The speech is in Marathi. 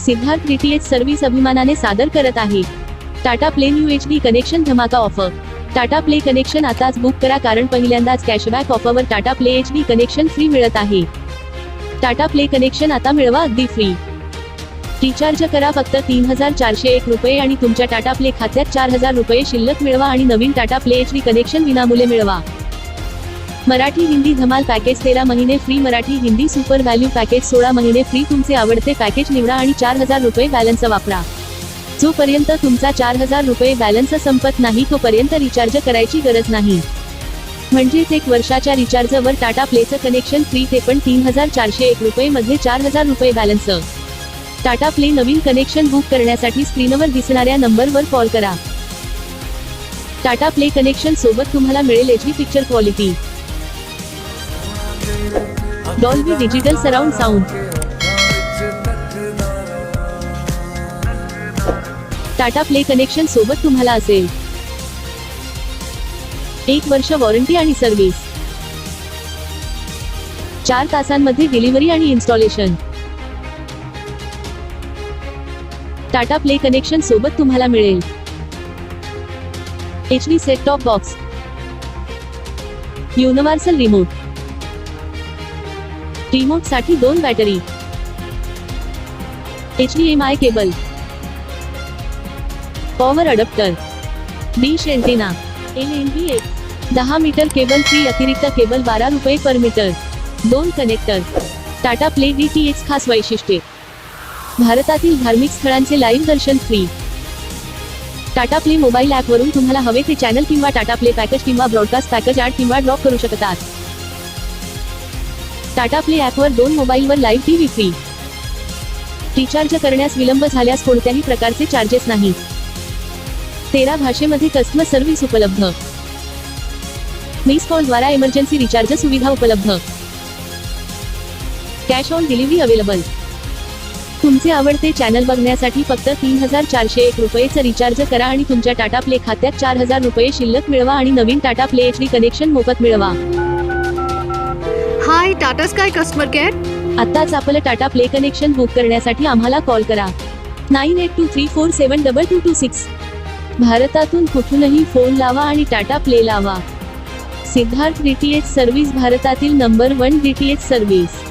सिद्धार्थ डीटीएच सर्व्हिस अभिमानाने सादर करत आहे. Tata play new H D connection धमाका ऑफर. टाटा प्ले कनेक्शन आताच बुक करा कारण पहिल्यांदाच cashback ऑफरवर Tata play H D connection free मिळत आहे. टाटा प्ले कनेक्शन आता मिळवा अगदी फ्री. रिचार्ज करा फक्त तीन हजार चारशे एक रुपये आणि तुमच्या टाटा प्ले खात्यात चार हजार रुपये शिल्लक मिळवा आणि नवीन Tata play H D connection विनामूल्य मिळवा. मराठी हिंदी धमाल पॅकेज तेरा महिने free Marathi Hindi super value package सोळा महिने फ्री तुमचे आवडते पॅकेज निवडा आणि चार हजार रुपये बॅलन्स वापरा. जोपर्यंत तुमचा चार हजार रुपये बॅलन्स संपत नाही तोपर्यंत रिचार्ज करायची गरज नाही. म्हणजेच एक वर्षाच्या रिचार्जवर टाटा प्लेचं कनेक्शन फ्री ते पण तीन हजार चारशे एक रुपये मध्ये चार हजार रुपये बॅलन्स टाटा प्ले नवीन कनेक्शन बुक करण्यासाठी स्क्रीनवर दिसणाऱ्या नंबरवर कॉल करा. टाटा प्ले कनेक्शन सोबत तुम्हाला मिळेल H picture quality Dolby digital surround sound Tata play connection सोबत तुम्हाला असेल. एक वर्ष वॉरंटी आणि सर्व्हिस चार तासांमध्ये डिलिव्हरी आणि इन्स्टॉलेशन टाटा प्ले कनेक्शन सोबत तुम्हाला मिळेल. H D set top box universal remote रिमोटसाठी दोन battery. H D M I cable. Power adapter dish antenna L N B X दहा मीटर केबल फ्री अतिरिक्त केबल बारा रुपये पर मीटर दोन connector Tata play D T X खास वैशिष्ट्ये. भारतातील धार्मिक स्थळांचे लाईव्ह दर्शन फ्री टाटा प्ले मोबाईल ॲपवरून तुम्हाला हवे ते चॅनल किंवा टाटा प्ले पॅकेज किंवा ब्रॉडकास्ट पॅकेज ॲड किंवा ड्रॉप करू शकतात. टाटा प्ले ॲपवर दोन मोबाईलवर लाईव्ह टीव्ही फ्री. रिचार्ज करण्यास विलंब झाल्यास कोणत्याही प्रकारचे चार्जेस नाही. तेरा भाषेमध्ये कस्टमर सर्व्हिस उपलब्ध. मिस कॉलद्वारा इमर्जन्सी रिचार्ज सुविधा उपलब्ध. कॅश ऑन डिलिव्हरी अवेलेबल तुमचे आवडते चॅनल बघण्यासाठी फक्त तीन हजार चारशे एक रुपयेचं रिचार्ज करा आणि तुमच्या टाटा प्ले खात्यात चार हजार रुपये शिल्लक मिळवा आणि नवीन Tata play H D connection मोफत मिळवा. Hi Tata sky customer care आत्ताच आपलं टाटा प्ले कनेक्शन बुक करण्यासाठी आम्हाला कॉल करा. Nine eight two three four seven double two two six. भारतातून कुठूनही फोन लावा आणि टाटा प्ले लावा. सिद्धार्थ डीटीएच सर्व्हिस भारतातील नंबर वन डीटीएच सर्व्हिस.